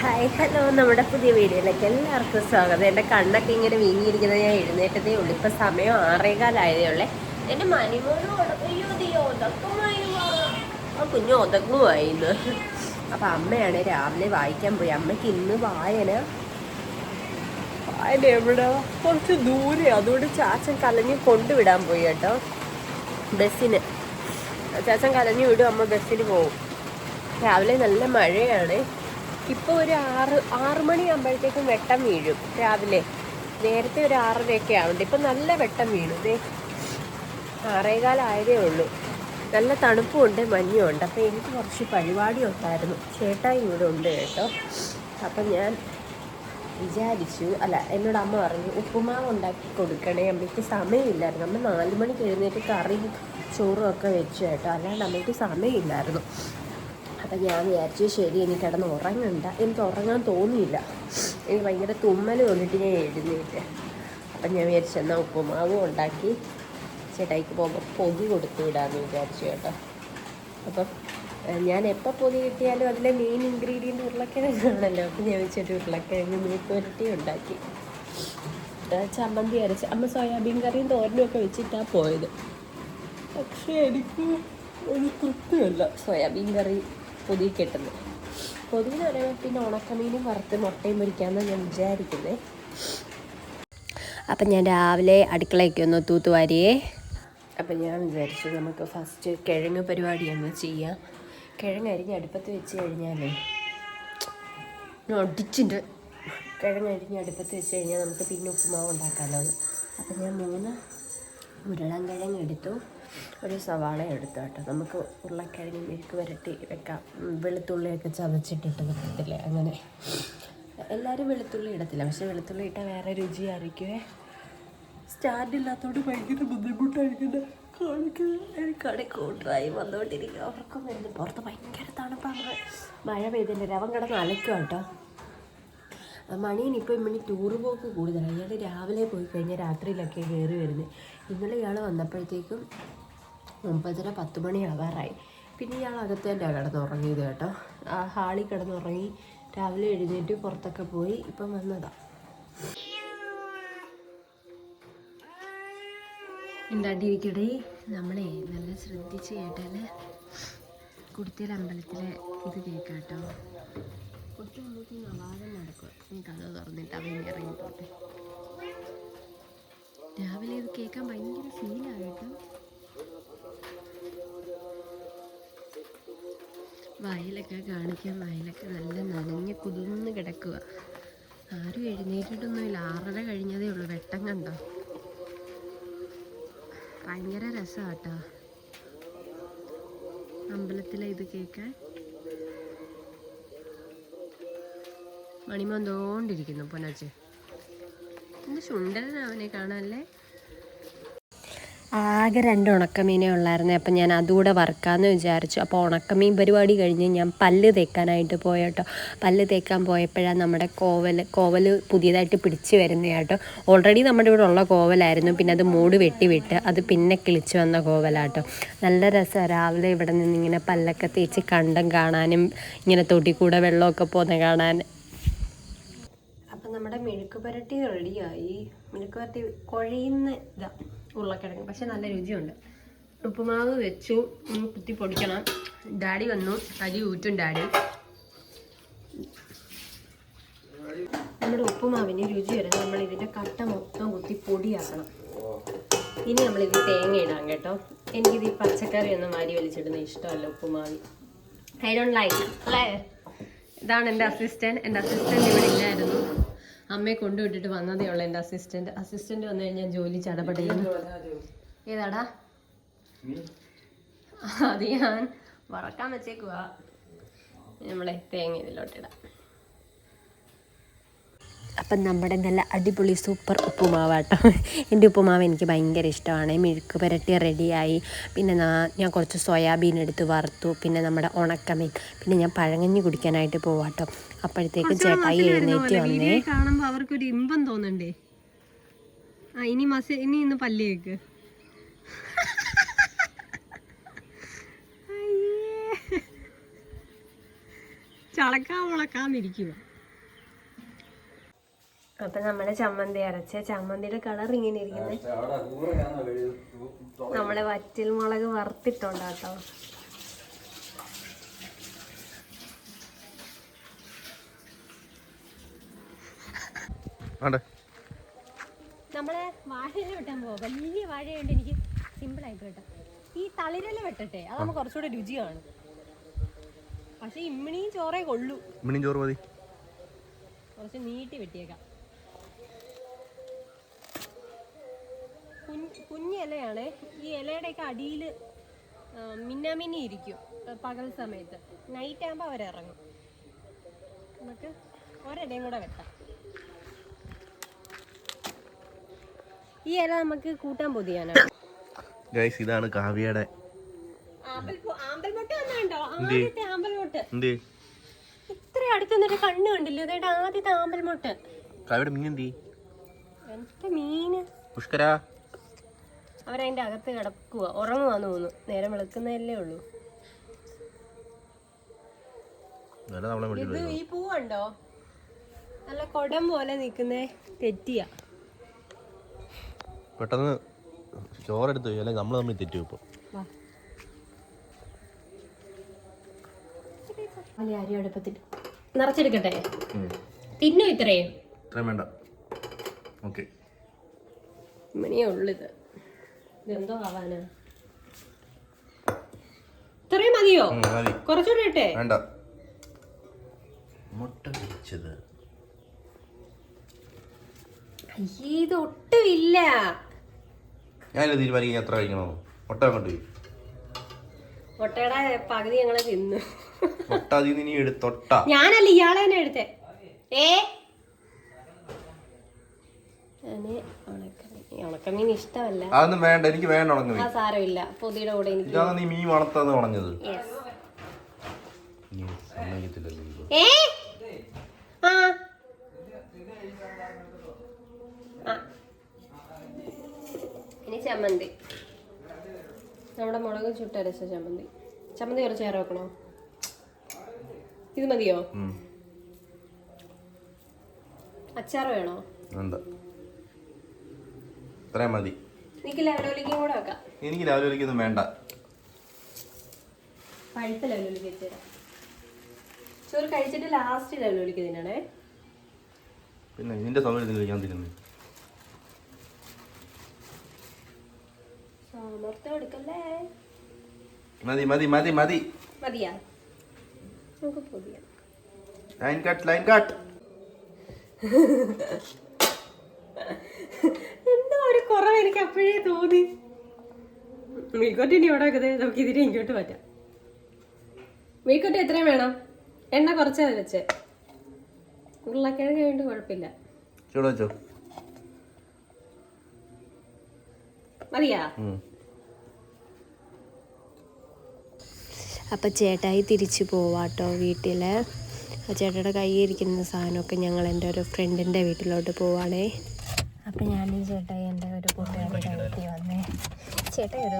Hi hello നമ്മുടെ പുതിയ വീഡിയോയിലേക്ക് എല്ലാവർക്കും സ്വാഗതം. എന്റെ കണ്ണൊക്കെ ഇങ്ങനെ വീങ്ങിയിരിക്കുന്നത് ഞാൻ എഴുന്നേറ്റതേ ഉള്ളൂ. ഇപ്പം സമയം ആറേകാലായതേ ഉള്ളേ എന്റെ മണിമോനും അയ്യോ ആ കുഞ്ഞു ഒതക്കുമായി ഇന്ന് അപ്പം അമ്മയാണ് രാവിലെ വായിക്കാൻ പോയി. അമ്മയ്ക്ക് ഇന്ന് വായന. വായന എവിടെ കുറച്ച് ദൂരെ അതുകൊണ്ട് ചാച്ചൻ കലഞ്ഞ് കൊണ്ടുവിടാൻ പോയി കേട്ടോ. ബസ്സിന്. ചാച്ചൻ കലഞ്ഞു വിടും. അമ്മ ബസ്സിന് പോവും രാവിലെ നല്ല മഴയാണ്. ഇപ്പോൾ ഒരു ആറ് ആറ് മണിയാകുമ്പോഴത്തേക്കും വെട്ടം വീഴും രാവിലെ. നേരത്തെ ഒരു ആറരയൊക്കെ ആവുന്നുണ്ട് ഇപ്പം നല്ല വെട്ടം വീണു. ദേ ആറേകാലായതേ ഉള്ളൂ. നല്ല തണുപ്പും തണുപ്പുമുണ്ട് മഞ്ഞുമുണ്ട് അപ്പോൾ എനിക്ക് കുറച്ച് പരിപാടി ഉണ്ടായിരുന്നു ചേട്ടായി ഇവിടെ ഉണ്ട് കേട്ടോ. അപ്പം ഞാൻ വിചാരിച്ചു അല്ല എന്നോട് അമ്മ പറഞ്ഞു ഉപ്പുമാവ് ഉണ്ടാക്കി കൊടുക്കണേ. അമ്മയ്ക്ക് സമയമില്ലായിരുന്നു. അമ്മ നാല് മണിക്ക് എഴുന്നേറ്റ് കറി ചോറും ഒക്കെ വെച്ചു കേട്ടോ. അല്ലാണ്ട് അമ്മയ്ക്ക് സമയമില്ലായിരുന്നു. അപ്പം ഞാൻ വിചാരിച്ചു ശരി എനിക്ക് കിടന്ന് ഉറങ്ങണ്ട. എനിക്ക് ഉറങ്ങാൻ തോന്നിയില്ല. എനിക്ക് ഭയങ്കര തുമ്മൽ വന്നിട്ട് ഞാൻ എഴുന്നേറ്റ്. അപ്പം ഞാൻ വിചാരിച്ചു എന്നാൽ ഉപ്പുമാവും ഉണ്ടാക്കി ചേട്ടായിക്ക് പോകുമ്പോൾ പൊതി കൊടുത്തു വിടാമെന്ന് വിചാരിച്ചു കേട്ടോ. അപ്പം ഞാൻ എപ്പോൾ പൊതി കിട്ടിയാലും അതിലെ മെയിൻ ഇൻഗ്രീഡിയന്റ് ഉരുളക്കിഴങ്ങാണല്ലോ. അപ്പം ഞാൻ വെച്ചിട്ട് ഉരുളക്കിഴങ്ങ് മെഴുക്ക് പുരട്ടി ഉണ്ടാക്കി. ചമ്മന്തി അരച്ച്. അമ്മ സോയാബീൻ കറിയും തോരനും ഒക്കെ വെച്ചിട്ടാണ് പോയത്. പക്ഷേ എനിക്ക് ഒരു തൃപ്തിയല്ല സോയാബീൻ കറി പൊതി കെട്ടുന്നത്. പൊതി എന്ന് പറയുമ്പോൾ പിന്നെ ഉണക്കമീനും വറുത്ത് മുട്ടയും പൊരിക്കാമെന്നാണ് ഞാൻ വിചാരിക്കുന്നത് അപ്പം ഞാൻ രാവിലെ അടുക്കളയൊക്കെ ഒന്ന് തൂത്തുവാരിയേ. അപ്പം ഞാൻ വിചാരിച്ചു നമുക്ക് ഫസ്റ്റ് കിഴങ്ങ് പരിപാടി ഒന്ന് ചെയ്യാം. കിഴങ്ങ് അരിഞ്ഞ് അടുപ്പത്ത് വെച്ച് കഴിഞ്ഞാലേ ഒടിച്ചിട്ട് കിഴങ്ങ് അരിഞ്ഞ് അടുപ്പത്ത് വെച്ച് കഴിഞ്ഞാൽ നമുക്ക് പിന്നെ ഉപ്പുമാവ് ഉണ്ടാക്കാമല്ലോ അപ്പം ഞാൻ മൂന്ന് ഉരുളൻ കിഴങ്ങ് എടുത്തു. ഒരു സവാള എടുത്തു കേട്ടോ നമുക്ക് ഉരുളക്കിഴങ്ങ് മെഴുക്ക് വരട്ടി വെക്കാം. വെളുത്തുള്ളിയൊക്കെ ചതച്ചിട്ടിട്ട് വെക്കത്തില്ലേ? അങ്ങനെ. എല്ലാവരും വെളുത്തുള്ളി ഇടത്തില്ല. പക്ഷെ വെളുത്തുള്ളി ഇട്ടാൽ വേറെ രുചിയായിരിക്കുമേ സ്റ്റാൻഡ് ഇല്ലാത്തതുകൊണ്ട് ഭയങ്കര ബുദ്ധിമുട്ടായിരിക്കുന്നത് കൂട്ടായി വന്നുകൊണ്ടിരിക്കുക അവർക്കും വരുന്നു. പുറത്ത് ഭയങ്കര തണുപ്പാണ്. മഴ പെയ്തില്ല അവൻ കിടന്ന് അലക്കും കേട്ടോ. മണീന് ഇപ്പോൾ മണി ടൂറ് പോക്ക് കൂടുതലാണ് ഇയാൾ രാവിലെ പോയി കഴിഞ്ഞാൽ രാത്രിയിലൊക്കെ കയറി വരുന്നത് ഇന്നലെ ഇയാൾ വന്നപ്പോഴത്തേക്കും ഒമ്പതര പത്ത് മണി ആവാറായി പിന്നെ ഇയാൾ അകത്ത് തന്നെ കിടന്നുറങ്ങിയത് കേട്ടോ. ആ ഹാളിൽ കിടന്നുറങ്ങി രാവിലെ എഴുന്നേറ്റ് പുറത്തൊക്കെ പോയി ഇപ്പം വന്നതാണ് ഉണ്ടാണ്ടിരിക്കടേ നമ്മളെ നല്ല ശ്രദ്ധിച്ച് കേട്ടാൽ കുടുത്തിയിൽ അമ്പലത്തിലെ ഇത് കേൾക്കാട്ടോ കുടുത്തി അമ്പലത്തിൽ നവാദം നടക്കുക എനിക്ക് അത് തുറന്നിട്ട് അവൻ ഇറങ്ങിപ്പോട്ടെ രാവിലെ ഇത് കേൾക്കാൻ ഭയങ്കര ഫീലാകട്ടോ വയലൊക്കെ കാണിക്കാൻ വയലൊക്കെ നല്ല നനഞ്ഞ് കുതിർന്ന് കിടക്കുക. ആരും എഴുന്നേറ്റിട്ടൊന്നുമില്ല ആറര കഴിഞ്ഞതേ ഉള്ളൂ. വെട്ടം കണ്ടോ? ഭയങ്കര രസമാട്ടോ അമ്പലത്തിലെ ഇത് കേൾക്കാൻ. മണിമന്തോണ്ടിരിക്കുന്നു പൊന്നച്ച്. എന്ത് ചുണ്ടനാ അവനെ കാണാനല്ലേ ആകെ രണ്ട് ഉണക്കമീനേ ഉള്ളായിരുന്നു. അപ്പം ഞാൻ അതുകൂടെ വറുക്കാമെന്ന് വിചാരിച്ചു. അപ്പോൾ ഉണക്കമീൻ പരിപാടി കഴിഞ്ഞ് ഞാൻ പല്ല് തേക്കാനായിട്ട് പോയട്ടോ. പല്ല് തേക്കാൻ പോയപ്പോഴാണ് നമ്മുടെ കോവൽ കോവൽ പുതിയതായിട്ട് പിടിച്ച് വരുന്നത് കേട്ടോ ഓൾറെഡി നമ്മുടെ ഇവിടെ ഉള്ള കോവലായിരുന്നു. പിന്നെ അത് മൂട് വെട്ടി വിട്ട് അത് പിന്നെ കിളിച്ച് വന്ന കോവലാട്ടോ. നല്ല രസമാണ് രാവിലെ ഇവിടെ നിന്ന് ഇങ്ങനെ പല്ലൊക്കെ തേച്ച് കണ്ടം കാണാനും ഇങ്ങനെ തൊട്ടി കൂടെ വെള്ളമൊക്കെ പോകുന്ന കാണാൻ. അപ്പം നമ്മുടെ മെഴുക്ക് പുരട്ടി റെഡിയായി. മെഴുക്ക് പുരട്ടി കുഴയുന്ന ഇതാ. ഉരുളക്കിഴങ്ങ്. പക്ഷെ നല്ല രുചിയുണ്ട്. ഉപ്പുമാവ് വെച്ചു. കുത്തി പൊടിക്കണം. ഡാഡി വന്നു. അരി ഊറ്റും ഡാഡി. നമ്മുടെ ഉപ്പുമാവിന് രുചി വരാൻ നമ്മൾ ഇതിന്റെ കട്ട മൊത്തം കുത്തി പൊടിയാക്കണം. ഇനി നമ്മളിത് തേങ്ങ ഇടാം കേട്ടോ. എനിക്കിത് ഈ പച്ചക്കറി ഒന്നും മാരി വലിച്ചിടുന്ന ഇഷ്ടമല്ല ഉപ്പുമാവി. ഐ ഡോണ്ട് ലൈക്ക് അല്ലേ? ഇതാണ് എന്റെ അസിസ്റ്റന്റ് എന്റെ അസിസ്റ്റന്റ് ഇവിടെ ഇല്ലായിരുന്നു. അമ്മയെ കൊണ്ടുവിട്ടിട്ട് വന്നതേ ഉള്ളൂ എന്റെ അസിസ്റ്റന്റ് അസിസ്റ്റന്റ് വന്നു കഴിഞ്ഞാൽ ജോലി ചടപടയുന്നു ഏതാടാ? അത് ഞാൻ വറക്കാൻ വെച്ചേക്കുവാ. നമ്മളെ തേങ്ങ ഇതിലോട്ടിടാം. അപ്പം നമ്മുടെ നല്ല അടിപൊളി സൂപ്പർ ഉപ്പുമാവാട്ടോ. എന്റെ ഉപ്പുമാവ് എനിക്ക് ഭയങ്കര ഇഷ്ടമാണ്. മെഴുക്ക് പുരട്ടി റെഡിയായി. പിന്നെ ഞാൻ കുറച്ച് സോയാബീൻ എടുത്ത് വറുത്തു. പിന്നെ നമ്മുടെ ഉണക്കമീൻ പിന്നെ ഞാൻ പഴങ്ങഞ്ഞി കുടിക്കാനായിട്ട് പോവാട്ടോ. അപ്പോഴത്തേക്കും ചേട്ടായി എഴുന്നേറ്റ് വന്നേ. കാണുമ്പോൾ അവർക്കൊരു ഇമ്പം തോന്നണ്ടേ? ആ ഇനി മസ ഇനി ഇന്ന് പല്ലിയേക്ക് ചളക്കാൻ മുളക്കാന്നിരിക്കുക അപ്പൊ നമ്മളെ ചമ്മന്തി അരച്ച ചമ്മന്തിയുടെ കളർ ഇങ്ങനെ ഇരിക്കുന്നത് നമ്മളെ വറ്റൽ മുളക് വറുത്തിട്ടുണ്ടാട്ടോ നമ്മളെ വാഴയില വെട്ടാൻ പോവാം. വലിയ വാഴയുണ്ട് എനിക്ക് സിമ്പിൾ ആയിട്ട് വെട്ടാം. ഈ തളിരല വെട്ടട്ടെ. അത് നമുക്ക് കുറച്ചുകൂടെ രുചിയാണ് പക്ഷെ ഇമ്മിണിയും ചോറേ കൊള്ളൂ. ഇമ്മിണിയും ചോറ് മതി. കുറച്ച് നീട്ടി വെട്ടിയേക്കാം. കുഞ്ഞ് ഇലയാണ്. ഈ ഇലയുടെയൊക്കെ അടിയിൽ മിന്നാമിന്നി ഇരിക്കും പകൽ സമയത്ത്. നൈറ്റ് ആകുമ്പോൾ അവരിറങ്ങും. നമുക്ക് ഒരിടയും കൂടെ വെട്ടാം. ഈ ഇല നമുക്ക് കൂട്ടാൻ പൊതിയാനാണ്. ഗൈസ് ഇതാണ് കാവ്യയുടെ ഇത്ര അടുത്ത് നിന്നിട്ട് കണ്ണ് കണ്ടില്ല? ഇതേടെ ആദ്യത്തെ ആമ്പൽമുട്ട് കാവ്യയുടെ മീൻ എന്തി? എന്റെ മീന്? പുഷ്കര? അവരതിന്റെ അകത്ത് കിടക്കുക ഉറങ്ങുവാന്ന് തോന്നുന്നു. നേരം വെളുക്കുന്നതല്ലേ ഉള്ളൂ. ഇത് ഈ പൂവുണ്ടോ? നല്ല കൊടം പോലെ നിൽക്കുന്നേ. തെറ്റിയ. പെട്ടെന്ന് ചോറെടുത്ത് പോയി. അല്ലെങ്കിൽ നമ്മൾ തമ്മിൽ തെറ്റു ഇപ്പോൾ അരി അടുപ്പത്തിട്ട് നിറച്ചെടുക്കട്ടെ. തിന്നു ഇത്രയും? ഇത്രയും വേണ്ട. ഓക്കെ. മണിയേ ഉള്ളു ഇത്. ഇതെന്തോ ആവാനാ? ഇത്രയും മതിയോ? മതി. കുറച്ചുകൂടെ ഇട്ടേ. വേണ്ട. മുട്ട അയ്യേ ഇത് ഒട്ടുമില്ല ഞാനിത് തീരുമാനിക്കാൻ എത്ര കഴിക്കണോ? മുട്ട കൊണ്ട് മുട്ടയുടെ പകുതി ഞങ്ങൾ തിന്നു. മുട്ട അതിൽ ഇനി എടുത്തൊട്ട ഞാനല്ല ഇയാളെ തന്നെ എടുത്തേ. ഏ? അങ്ങനെ ഉണക്കമീൻ ഉണക്കമീൻ ഇഷ്ടമല്ല. അതൊന്നും വേണ്ട എനിക്ക് വേണ്ട ഉണങ്ങി ആ സാരമില്ല പൊതിയുടെ കൂടെ എനിക്ക് ഇതാണ് നീ മീൻ വളർത്താന്ന് സമ്മതിക്കത്തില്ലല്ലോ ഏ? ആ. ഇനി ചമ്മന്തി. നമ്മുടെ മുളക് ചുട്ടരച്ച ചമ്മന്തി. ചമ്മന്തി കുറച്ച് ചേർ വെക്കണോ? ഇത് മതിയോ? അച്ചാർ വേണോ? വേണ്ട. ഇത്രയും മതി. എനിക്ക് ലെവലോലിക്കും കൂടെ വെക്കാം. എനിക്ക് ഒരിക്കലും വേണ്ട. പഴുത്ത ലവലോലിക്ക് വെച്ചുതരാം ചോറ് കഴിച്ചിട്ട് ലാസ്റ്റ് ലവലോലിക്ക് തിന്നണേ. പിന്നെ നിന്റെ സൗകര്യത്തിന് ഞാൻ തിരുന്നു സാമർത്ഥ്യം എടുക്കല്ലേ? മതി മതി മതി മതി. മതിയാ. നമുക്ക് പൊതിയാം. ലൈൻ കട്ട് ലൈൻ കട്ട് കുറവ് എനിക്ക് അപ്പോഴേ തോന്നി. മീക്കോട്ട് ഇനി ഇവിടെ വെക്കുന്നത് നമുക്ക് ഇതിന് ഇങ്ങോട്ട് മാറ്റാം. മീക്കോട്ട് എത്രയും വേണം. എണ്ണ കുറച്ചാ വെച്ചേ. ഉരുളക്കിഴങ്ങ് ആയതുകൊണ്ട് കുഴപ്പമില്ല. ചൂട് വെച്ചോ. മതിയാ. അപ്പം ചേട്ടായി തിരിച്ചു പോവാട്ടോ വീട്ടിൽ ചേട്ടയുടെ കൈ കയ്യിരിക്കുന്ന സാധനമൊക്കെ ഞങ്ങൾ എന്റെ ഒരു ഫ്രണ്ടിന്റെ വീട്ടിലോട്ട് പോവാണേ. അപ്പം ഞാൻ ഈ ചേട്ടായി എന്റെ ഒരു കൂട്ടുകാരുടെ വീട്ടിൽ വന്നേ. ചേട്ടായി ഒരു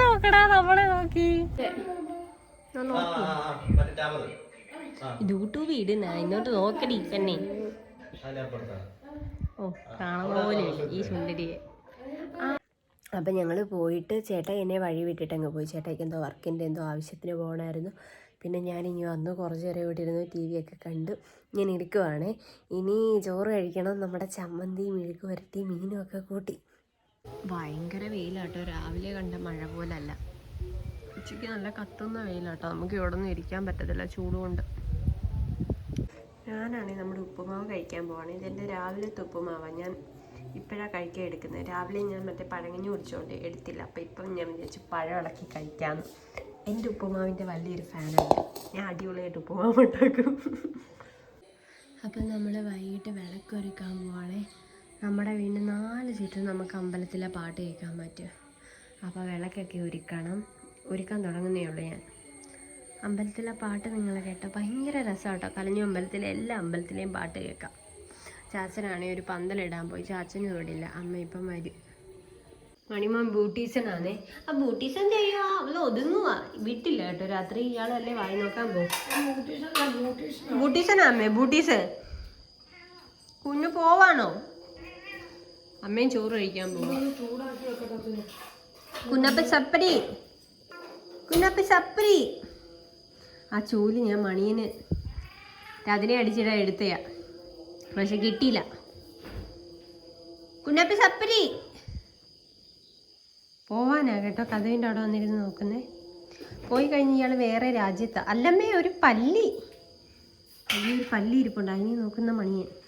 നോക്കടാ നമ്മളെ നോക്കി. യൂട്യൂബ് ഇടുന്ന ഇങ്ങോട്ട് നോക്കടി തന്നെ ഓ കാണാൻ പോലെ ഈ സുന്ദരിയെ അപ്പം ഞങ്ങൾ പോയിട്ട് ചേട്ടൻ എന്നെ വഴി വിട്ടിട്ട് അങ്ങ് പോയി. ചേട്ടായിക്ക് എന്തോ വർക്കിന്റെ എന്തോ ആവശ്യത്തിന് പോകണമായിരുന്നു പിന്നെ ഞാനിങ്ങ് വന്ന് കുറച്ച് നേരം ഇവിടെ ഇരുന്ന് ടി വി ഒക്കെ കണ്ട് ഇങ്ങനെ ഇരിക്കുവാണേ. ഇനി ചോറ് കഴിക്കണം. നമ്മുടെ ചമ്മന്തി മെഴുക്ക് വരട്ടി മീനും ഒക്കെ കൂട്ടി. ഭയങ്കര വെയിലാട്ടോ. രാവിലെ കണ്ട മഴ പോലല്ല. ഉച്ചയ്ക്ക് നല്ല കത്തുന്ന വെയിലാട്ടോ. നമുക്ക് ഇവിടെ ഒന്നും ഇരിക്കാൻ പറ്റത്തില്ല ചൂടുകൊണ്ട്. ഞാനാണെങ്കിൽ നമ്മുടെ ഉപ്പുമാവ് കഴിക്കാൻ പോവാണ്. ഇതെന്റെ രാവിലത്തെ ഉപ്പുമാവാണ് ഞാൻ ഇപ്പോഴാണ് കഴിക്കാൻ എടുക്കുന്നത് രാവിലെ ഞാൻ മറ്റേ പഴങ്ങഞ്ഞി കുടിച്ചോണ്ട് എടുത്തില്ല. അപ്പം ഇപ്പം ഞാൻ വിചാരിച്ചു പഴം ഇളക്കി കഴിക്കാമെന്ന് എന്റെ ഉപ്പുമാവിന്റെ വലിയൊരു ഫാനാണ്. ഞാൻ അടിപൊളിയായിട്ട് ഉപ്പുമാവ് ഉണ്ടാക്കും. അപ്പം നമ്മൾ വൈകിട്ട് വിളക്കൊരുക്കാൻ പോവാണേ. നമ്മുടെ വീടിന് നാല് ചുറ്റും നമുക്ക് അമ്പലത്തിലെ പാട്ട് കേൾക്കാൻ പറ്റും. അപ്പോൾ വിളക്കൊക്കെ ഒരുക്കണം. ഒരുക്കാൻ തുടങ്ങുന്നേ ഉള്ളൂ ഞാൻ. അമ്പലത്തിലെ പാട്ട് നിങ്ങൾ കേട്ടോ ഭയങ്കര രസമാണ് കേട്ടോ കലഞ്ഞു അമ്പലത്തിലെ എല്ലാ അമ്പലത്തിലെയും പാട്ട് കേൾക്കാം. ചാച്ചനാണെങ്കിൽ ഒരു പന്തലിടാൻ പോയി. ചാച്ചനും ഇവിടില്ല അമ്മ ഇപ്പം വരും. മണിമോൻ ബ്യൂട്ടീസനാണേ ആ ബ്യൂട്ടീസൻ ചെയ്യുക അവൾ ഒതുങ്ങുക വിട്ടില്ല കേട്ടോ. രാത്രി ഇയാളല്ലേ വായി നോക്കാൻ പോകും ബ്യൂട്ടീസനാ അമ്മേ ബ്യൂട്ടീസൻ കുഞ്ഞു പോവാണോ? അമ്മയും ചോറ് കഴിക്കാൻ പോകും കുന്നപ്പ സപ്പരി. കുന്നപ്പ സപ്പരി. ആ ചൂൽ ഞാൻ മണിയന് അതിനെ അടിച്ചിടാ എടുത്തയാ. പക്ഷെ കിട്ടിയില്ല. കുഞ്ഞപ്പി സപ്പരി പോവാനാ കേട്ടോ. കഥവിന്റെ അവിടെ വന്നിരുന്ന് നോക്കുന്നേ. പോയി കഴിഞ്ഞ് ഇയാൾ വേറെ രാജ്യത്ത്. അല്ലമ്മേ ഒരു പല്ലി. ഒരു പല്ലി ഇരിപ്പുണ്ട്. അതിനെ നോക്കുന്ന മണിയൻ.